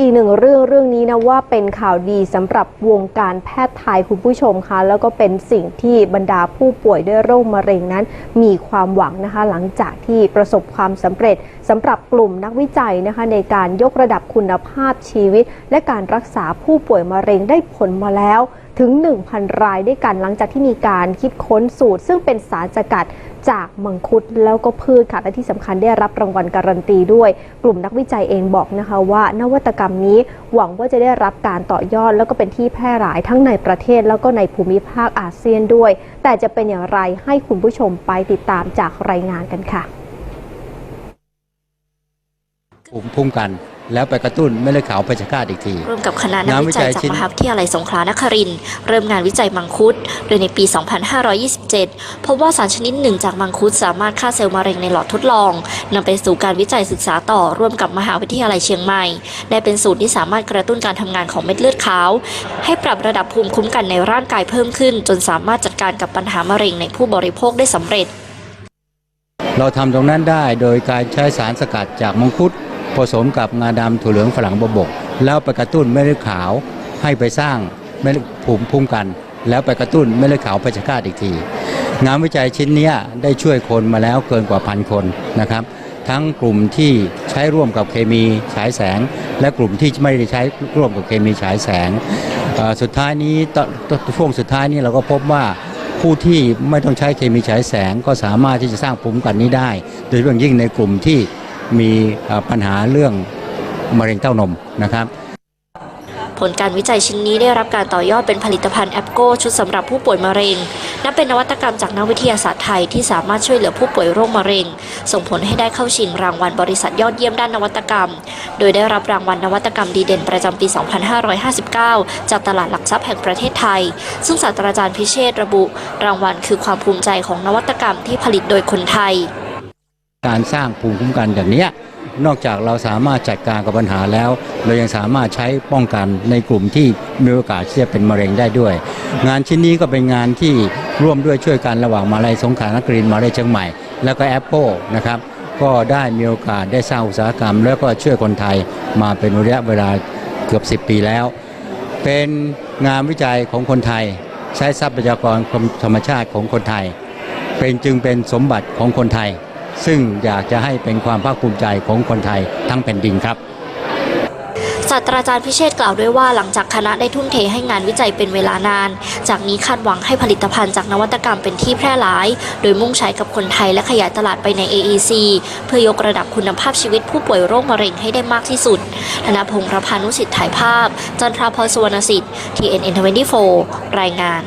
อีกหนึ่งเรื่องเรื่องนี้นะว่าเป็นข่าวดีสำหรับวงการแพทย์ไทยคุณผู้ชมคะแล้วก็เป็นสิ่งที่บรรดาผู้ป่วยด้วยโรคมะเร็งนั้น มีความหวังนะคะ หลังจากที่ประสบความสำเร็จสำหรับกลุ่มนักวิจัยนะคะ ในการยกระดับคุณภาพชีวิต และการรักษาผู้ป่วยมะเร็งได้ผลมาแล้วถึง 1,000 รายด้วยกันหลังจากที่มีการคิดค้นสูตร ซึ่งเป็นสารสกัดจากมังคุดแล้วก็พืชค่ะและที่สำคัญได้รับรางวัลการันตีด้วย กลุ่มนักวิจัยเองบอกนะคะว่า นวัตกรรมนี้หวังว่าจะได้รับการต่อยอด แล้วก็เป็นที่แพร่หลายทั้งในประเทศ แล้วก็ในภูมิภาคอาเซียนด้วย แต่จะเป็นอย่างไรให้คุณผู้ชมไปติดตามจากรายงานกันค่ะภูมิคุ้มกัน แล้วไปกระตุ้นเม็ดเลือดขาวเพชฌฆาตอีกทีร่วมกับคณะนักงานวิวิจัจัยยจากชิ้นมหาวิทยาลัยสงขลานครินทร์เริ่มงานวิจัยมังคุด โดยในปี 2527 พบว่าสารชนิดหนึ่งจากมังคุดสามารถฆ่าเซลล์มะเร็งในหลอดทดลองนำไปสู่การวิจัยศึกษาต่อร่วมกับมหาวิทยาลัยเชียงใหม่ ได้เป็นสูตรที่สามารถกระตุ้นการทำงานของเม็ดเลือดขาว ให้ปรับระดับภูมิคุ้มกันในร่างกายเพิ่มขึ้น จนสามารถจัดการกับปัญหามะเร็งในผู้บริโภคได้สำเร็จ เราทำตรงนั้นได้โดยการใช้สารสกัดจากมังคุด ผสมกับงาดำถั่วเหลืองฝรั่งบบก แล้วไปกระตุ้นเม็ดเลือดขาวให้ไปสร้างเม็ดเลือดภูมิคุ้มกัน แล้วไปกระตุ้นเม็ดเลือดขาวเพชฌฆาตอีกที งานวิจัยชิ้นเนี้ยได้ช่วยคนมาแล้วเกินกว่าพันคนนะครับ ทั้งกลุ่มที่ใช้ร่วมกับเคมีฉายแสง และกลุ่มที่ไม่ได้ใช้ร่วมกับเคมีฉายแสงสุดท้ายนี้ตตช่วงสุดท้ายนี้เราก็พบว่าผู้ที่ไม่ต้องใช้เคมีฉายแสงก็สามารถที่จะสร้างภูมิคุ้มกันนี้ได้ โดยเฉพาะยิ่งในกลุ่มที่ มีปัญหาเรื่องมะเร็งเต้านมนะครับผลการวิจัยชิ้นนี้ได้รับการต่อยอดเป็นผลิตภัณฑ์แอปโกชุดสำหรับผู้ป่วยมะเร็ง นับเป็นนวัตกรรมจากนักวิทยาศาสตร์ไทยที่สามารถช่วยเหลือผู้ป่วยโรคมะเร็ง ส่งผลให้ได้เข้าชิงรางวัลบริษัทยอดเยี่ยมด้านนวัตกรรม โดยได้รับรางวัลนวัตกรรมดีเด่นประจำปี 2559 จากตลาดหลักทรัพย์แห่งประเทศไทย ซึ่งศาสตราจารย์พิเชษระบุ รางวัลคือความภูมิใจของนวัตกรรมที่ผลิตโดยคนไทย การสร้างภูมิคุ้มกันอย่างนี้นอกจากเราสามารถจัดการกับปัญหาแล้ว เรายังสามารถใช้ป้องกันในกลุ่มที่มีโอกาสที่จะเป็นมะเร็งได้ด้วย งานชิ้นนี้ก็เป็นงานที่ร่วมด้วยช่วยกันระหว่างมาลัยสงขลานครินทร์มาลัยเชียงใหม่ แล้วก็แอปเปิลนะครับก็ได้มีโอกาสได้สร้างอุตสาหกรรม แล้วก็ช่วยคนไทยมาเป็นระยะเวลาเกือบ 10 ปีแล้ว เป็นงานวิจัยของคนไทย ใช้ทรัพยากรธรรมชาติของคนไทย เป็นจึงเป็นสมบัติของคนไทย ซึ่งอยากจะให้เป็นความภาคภูมิใจของคนไทยทั้งแผ่นดินครับศาสตราจารย์พิเชษ์กล่าวด้วยว่าหลังจากคณะได้ทุ่มเทให้งานวิจัยเป็นเวลานาน จากนี้คาดหวังให้ผลิตภัณฑ์จากนวัตกรรมเป็นที่แพร่หลาย โดยมุ่งใช้กับคนไทยและขยายตลาดไปใน AEC เพื่อยกระดับคุณภาพชีวิตผู้ป่วยโรคมะเร็งให้ได้มากที่สุด ธนพงศ์รพานุสิทธิ์ถ่ายภาพ จันทราพรสุวรรณสิทธิ์ TNN 24 รายงาน